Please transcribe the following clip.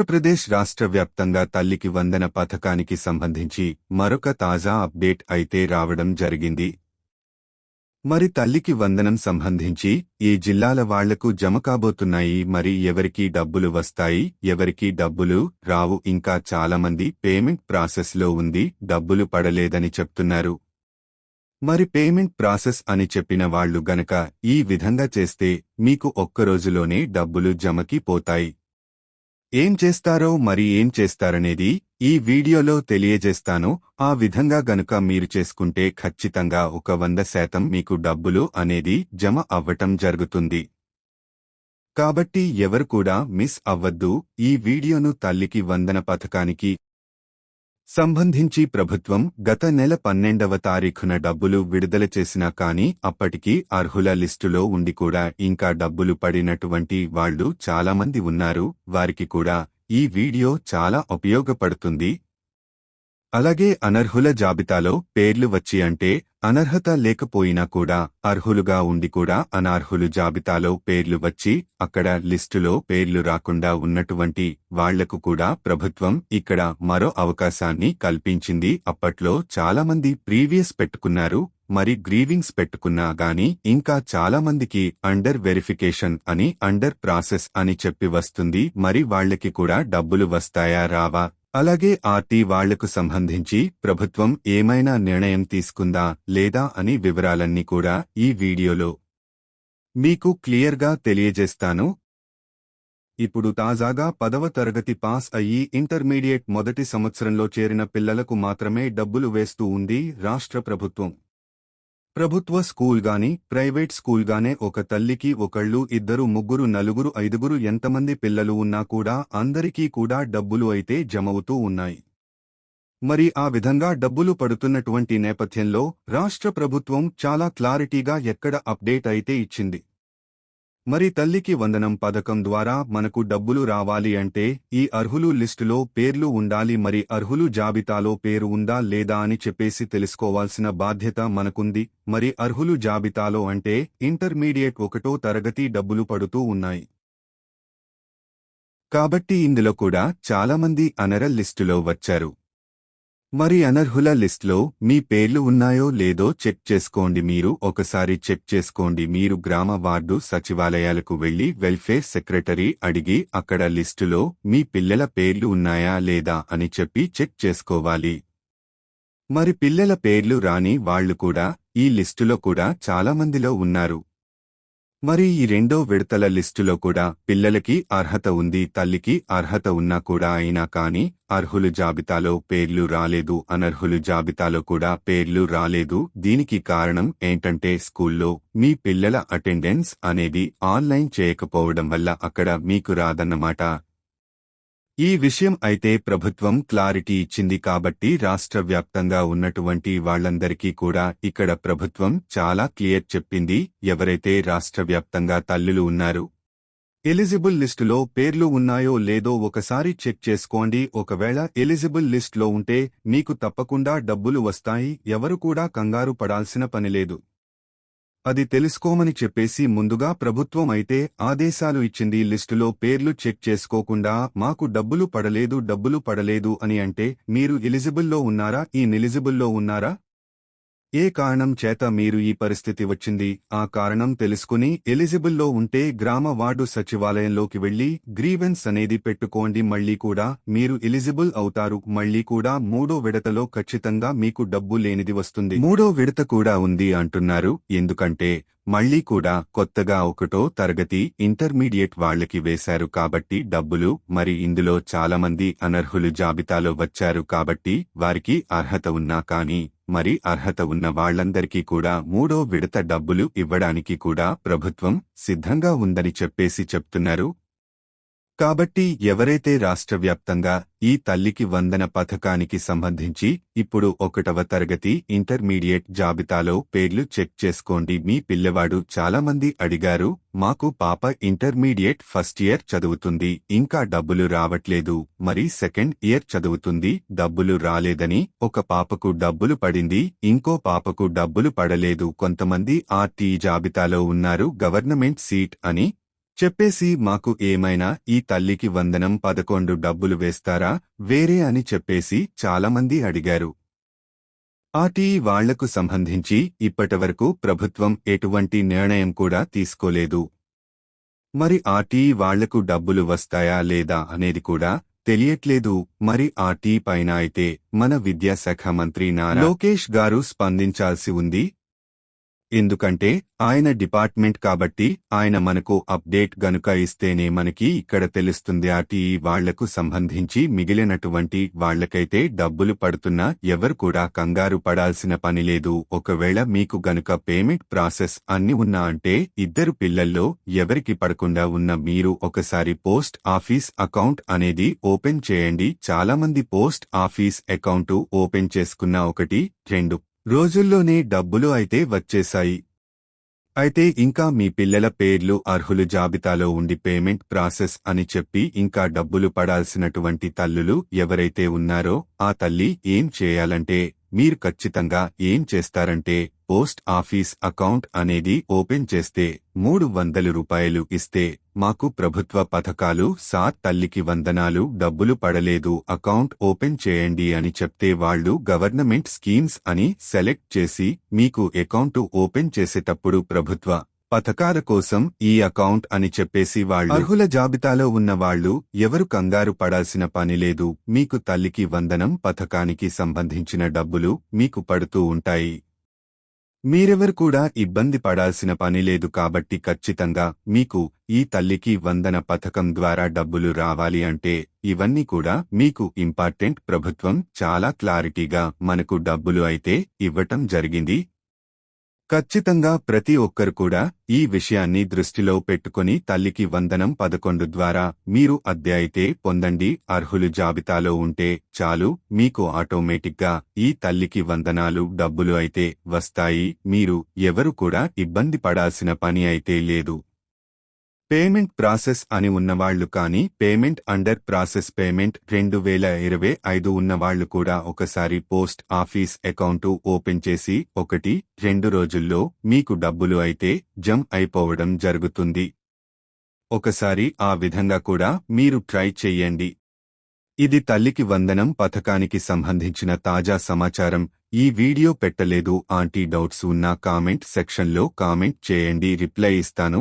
ఆంధ్రప్రదేశ్ రాష్ట్ర వ్యాప్తంగా తల్లికి వందన పథకానికి సంబంధించి మరొక తాజా అప్డేట్ అయితే రావడం జరిగింది. మరి తల్లికి వందనం సంబంధించి ఈ జిల్లాల వాళ్ళకు జమ కాబోతున్నాయి? మరి ఎవరికి డబ్బులు వస్తాయి? ఎవరికి డబ్బులు రావు? ఇంకా చాలామంది పేమెంట్ ప్రాసెస్లో ఉంది. డబ్బులు పడలేదని చెప్తున్నారు. మరి పేమెంట్ ప్రాసెస్ అని చెప్పిన వాళ్ళు గనక ఈ విధంగా చేస్తే మీకు ఒక్క రోజులోనే డబ్బులు జమకి పోతాయి. ఏం చేస్తారో మరి ఏం చేస్తారనేది ఈ వీడియోలో తెలియజేస్తాను. ఆ విధంగా గనుక మీరు చేసుకుంటే ఖచ్చితంగా ఒక వంద శాతం మీకు డబ్బులు అనేది జమ అవ్వటం జరుగుతుంది. కాబట్టి ఎవరు కూడా మిస్ అవ్వద్దు. ఈ వీడియోను తల్లికి వందన పథకానికి సంబంధించి ప్రభుత్వం గత నెల పన్నెండవ తారీఖున డబ్బులు విడుదల చేసినా కానీ అప్పటికి అర్హుల లిస్టులో ఉండి కూడా ఇంకా డబ్బులు పడినటువంటి వాళ్ళు చాలామంది ఉన్నారు. వారికి కూడా ఈ వీడియో చాలా ఉపయోగపడుతుంది. అలాగే అనర్హుల జాబితాలో పేర్లు వచ్చి అంటే అనర్హత లేకపోయినా కూడా అర్హులుగా ఉండి కూడా అనార్హులు జాబితాలో పేర్లు వచ్చి అక్కడ లిస్టులో పేర్లు రాకుండా ఉన్నటువంటి వాళ్ళకు కూడా ప్రభుత్వం ఇక్కడ మరో అవకాశాన్ని కల్పించింది. అప్పట్లో చాలామంది ప్రీవియస్ పెట్టుకున్నారు మరి గ్రీవింగ్స్ పెట్టుకున్నా గాని ఇంకా చాలామందికి అండర్ వెరిఫికేషన్ అని అండర్ ప్రాసెస్ అని చెప్పి వస్తుంది. మరి వాళ్ళకి కూడా డబ్బులు వస్తాయా రావా? అలాగే ఆర్టీ వాళ్ళకు సంబంధించి ప్రభుత్వం ఏమైనా నిర్ణయం తీసుకుందా లేదా అని వివరాలన్నీ కూడా ఈ వీడియోలో మీకు క్లియర్గా తెలియజేస్తాను. ఇప్పుడు తాజాగా పదవ తరగతి పాస్ అయ్యి ఇంటర్మీడియట్ మొదటి సంవత్సరంలో చేరిన పిల్లలకు మాత్రమే డబ్బులు వేస్తూ ఉంది రాష్ట్ర ప్రభుత్వం. ప్రభుత్వ స్కూల్ గాని ప్రైవేట్ స్కూల్ గానే ఒక తల్లికి ఒకళ్ళు ఇద్దరు ముగ్గురు నలుగురు ఐదుగురు ఎంతమంది పిల్లలు ఉన్నా కూడా అందరికీ కూడా డబ్బులు అయితే జమవుతూ ఉన్నాయి. మరి ఆ విధంగా డబ్బులు పడుతున్నటువంటి నేపథ్యంలో రాష్ట్ర ప్రభుత్వం చాలా క్లారిటీగా ఎక్కడ అప్డేట్ అయితే ఇచ్చింది. మరి తల్లికి వందనం పథకం ద్వారా మనకు డబ్బులు రావాలి అంటే ఈ అర్హులు లిస్టులో పేర్లు ఉండాలి మరి అర్హులు జాబితాలో పేరు ఉందా లేదా అని చెప్పేసి తెలుసుకోవాల్సిన బాధ్యత మనకుంది. మరి అర్హులు జాబితాలో అంటే ఇంటర్మీడియట్ ఒకటో తరగతి డబ్బులు పడుతూ ఉన్నాయి. కాబట్టి ఇందులో కూడా చాలామంది అనరల్ లిస్టులో వచ్చారు. మరి అనర్హుల లిస్ట్లో మీ పేర్లు ఉన్నాయో లేదో చెక్ చేసుకోండి మీరు. ఒకసారి చెక్ చేసుకోండి మీరు. గ్రామ వార్డు సచివాలయాలకు వెళ్ళి వెల్ఫేర్ సెక్రటరీ అడిగి అక్కడ లిస్టులో మీ పిల్లల పేర్లు ఉన్నాయా లేదా అని చెప్పి చెక్ చేసుకోవాలి. మరి పిల్లల పేర్లు రాని వాళ్ళు కూడా ఈ లిస్టులో కూడా చాలామందిలో ఉన్నారు. మరి ఈ రెండో విడతల లిస్టులో కూడా పిల్లలకి అర్హత ఉంది తల్లికి అర్హత ఉన్నా కూడా అయినా కాని అర్హులు జాబితాలో పేర్లు రాలేదు అనర్హులు జాబితాలో కూడా పేర్లు రాలేదు. దీనికి కారణం ఏంటంటే స్కూల్లో మీ పిల్లల అటెండెన్స్ అనేది ఆన్లైన్ చేయకపోవడం వల్ల అక్కడ మీకు రాదన్నమాట. ఈ విషయం అయితే ప్రభుత్వం క్లారిటీ ఇచ్చింది కాబట్టి రాష్ట్ర వ్యాప్తంగా ఉన్నటువంటి వాళ్ళందరికీ కూడా ఇక్కడ ప్రభుత్వం చాలా క్లియర్ చెప్పింది. ఎవరైతే రాష్ట్ర వ్యాప్తంగా తల్లులు ఉన్నారు ఎలిజిబుల్ లిస్టులో పేర్లు ఉన్నాయో లేదో ఒకసారి చెక్ చేసుకోండి. ఒకవేళ ఎలిజిబుల్ లిస్టులో ఉంటే మీకు తప్పకుండా డబ్బులు వస్తాయి. ఎవరు కూడా కంగారు పడాల్సిన పనిలేదు అది తెలుసుకోమని చెప్పేసి ముందుగా ప్రభుత్వం అయితే ఆదేశాలు ఇచ్చింది లిస్టులో పేర్లు చెక్ చేసుకోకుండా మాకు డబ్బులు పడలేదు డబ్బులు పడలేదు అని అంటే మీరు ఎలిజిబుల్లో ఉన్నారా? ఈ నిలిజిబుల్లో ఉన్నారా? ఏ కారణం చేత మీరు ఈ పరిస్థితి వచ్చింది? ఆ కారణం తెలుసుకుని ఎలిజిబుల్లో ఉంటే గ్రామ వార్డు సచివాలయంలోకి వెళ్ళి గ్రీవెన్స్ అనేది పెట్టుకోండి. మళ్ళీ కూడా మీరు ఎలిజిబుల్ అవుతారు. మళ్ళీ కూడా మూడో విడతలో ఖచ్చితంగా మీకు డబ్బు లేనిది వస్తుంది. మూడో విడత కూడా ఉంది అంటున్నారు. ఎందుకంటే మళ్ళీ కూడా కొత్తగా ఒకటో తరగతి ఇంటర్మీడియట్ వాళ్ళకి వేశారు కాబట్టి డబ్బులు మరి ఇందులో చాలామంది అనర్హులు జాబితాలో వచ్చారు కాబట్టి వారికి అర్హత ఉన్నా కానీ మరి అర్హత ఉన్న వాళ్ళందరికీ కూడా మూడో విడత డబ్బులు ఇవ్వడానికి కూడా ప్రభుత్వం సిద్ధంగా ఉందని చెప్పేసి చెప్తున్నారు. కాబట్టి ఎవరైతే రాష్ట్ర వ్యాప్తంగా ఈ తల్లికి వందన పథకానికి సంబంధించి ఇప్పుడు ఒకటవ తరగతి ఇంటర్మీడియట్ జాబితాలో పేర్లు చెక్ చేసుకోండి. మీ పిల్లవాడు చాలామంది అడిగారు మాకు పాప ఇంటర్మీడియట్ ఫస్ట్ ఇయర్ చదువుతుంది ఇంకా డబ్బులు రావట్లేదు మరి సెకండ్ ఇయర్ చదువుతుంది డబ్బులు రాలేదని ఒక పాపకు డబ్బులు పడింది ఇంకో పాపకు డబ్బులు పడలేదు కొంతమంది ఆర్టీ జాబితాలో ఉన్నారు గవర్నమెంట్ సీట్ అని చెప్పేసి మాకు ఏమైనా ఈ తల్లికి వందనం పదకొండు డబ్బులు వేస్తారా? వేరే అని చెప్పేసి చాలామంది అడిగారు. ఆర్టీఈ వాళ్ళకు సంబంధించి ఇప్పటివరకు ప్రభుత్వం ఎటువంటి నిర్ణయం కూడా తీసుకోలేదు. మరి ఆర్టీఈ వాళ్ళకు డబ్బులు వస్తాయా లేదా అనేది కూడా తెలియట్లేదు. మరి ఆర్టీ పైన అయితే మన విద్యాశాఖ మంత్రి నారా లోకేష్ గారు స్పందించాల్సి ఉంది. ఎందుకంటే ఆయన డిపార్ట్మెంట్ కాబట్టి ఆయన మనకు అప్డేట్ గనుక ఇస్తేనే మనకి ఇక్కడ తెలుస్తుంది అటు వాళ్ళకు సంబంధించి మిగిలినటువంటి వాళ్ళకైతే డబ్బులు పడుతున్నా ఎవరు కూడా కంగారు పడాల్సిన పనిలేదు ఒకవేళ మీకు గనుక పేమెంట్ ప్రాసెస్ అన్ని ఉన్నా అంటే ఇద్దరు పిల్లల్లో ఎవరికి పడకుండా ఉన్న మీరు ఒకసారి పోస్ట్ ఆఫీస్ అకౌంట్ అనేది ఓపెన్ చేయండి. చాలామంది పోస్ట్ ఆఫీస్ అకౌంటు ఓపెన్ చేసుకున్న ఒకటి రెండు రోజుల్లోనే డబ్బులు అయితే వచ్చేశాయి. అయితే ఇంకా మీ పిల్లల పేర్లు అర్హులు జాబితాలో ఉండి పేమెంట్ ప్రాసెస్ అని చెప్పి ఇంకా డబ్బులు పడాల్సినటువంటి తల్లులు ఎవరైతే ఉన్నారో ఆ తల్లి ఏం చేయాలంటే మీరు ఖచ్చితంగా ఏం చేస్తారంటే పోస్ట్ ఆఫీస్ అకౌంట్ అనేది ఓపెన్ చేస్తే మూడు వందలు రూపాయలు ఇస్తే మాకు ప్రభుత్వ పథకాలు సార్ తల్లికి వందనాలు డబ్బులు పడలేదు అకౌంట్ ఓపెన్ చేయండి అని చెప్తే వాళ్ళు గవర్నమెంట్ స్కీమ్స్ అని సెలెక్ట్ చేసి మీకు అకౌంటు ఓపెన్ చేసేటప్పుడు ప్రభుత్వ పథకాల కోసం ఈ అకౌంట్ అని చెప్పేసి వాళ్ళు అర్హుల జాబితాలో ఉన్న వాళ్ళు ఎవరు కంగారు పడాల్సిన పని లేదు మీకు తల్లికి వందనం పథకానికి సంబంధించిన డబ్బులు మీకు పడుతూ ఉంటాయి. మీరెవరు కూడా ఇబ్బంది పడాల్సిన పని లేదు కాబట్టి ఖచ్చితంగా మీకు ఈ తల్లికి వందన పథకం ద్వారా డబ్బులు రావాలి అంటే ఇవన్నీ కూడా మీకు ఇంపార్టెంట్. ప్రభుత్వం చాలా క్లారిటీగా మనకు డబ్బులు అయితే ఇవ్వటం జరిగింది. ఖచ్చితంగా ప్రతి ఒక్కరు కూడా ఈ విషయాన్ని దృష్టిలో పెట్టుకుని తల్లికి వందనం పదకొండు ద్వారా మీరు అద్దె అయితే పొందండి. అర్హులు జాబితాలో ఉంటే చాలు మీకు ఆటోమేటిక్గా ఈ తల్లికి వందనాలు డబ్బులు అయితే వస్తాయి. మీరు ఎవరు కూడా ఇబ్బంది పడాల్సిన పని అయితే లేదు. పేమెంట్ ప్రాసెస్ అని ఉన్నవాళ్ళు కానీ పేమెంట్ అండర్ ప్రాసెస్ పేమెంట్ రెండు వేల ఇరవై ఐదు ఉన్నవాళ్ళు కూడా ఒకసారి పోస్ట్ ఆఫీస్ అకౌంటు ఓపెన్ చేసి ఒకటి రెండు రోజుల్లో మీకు డబ్బులు అయితే జమ్ అయిపోవడం జరుగుతుంది. ఒకసారి ఆ విధంగా కూడా మీరు ట్రై చెయ్యండి ఇది తల్లికి వందనం పథకానికి సంబంధించిన తాజా సమాచారం. ఈ వీడియో పెట్టలేదు ఆంటీ డౌట్స్ ఉన్న కామెంట్ సెక్షన్లో కామెంట్ చేయండి రిప్లై ఇస్తాను.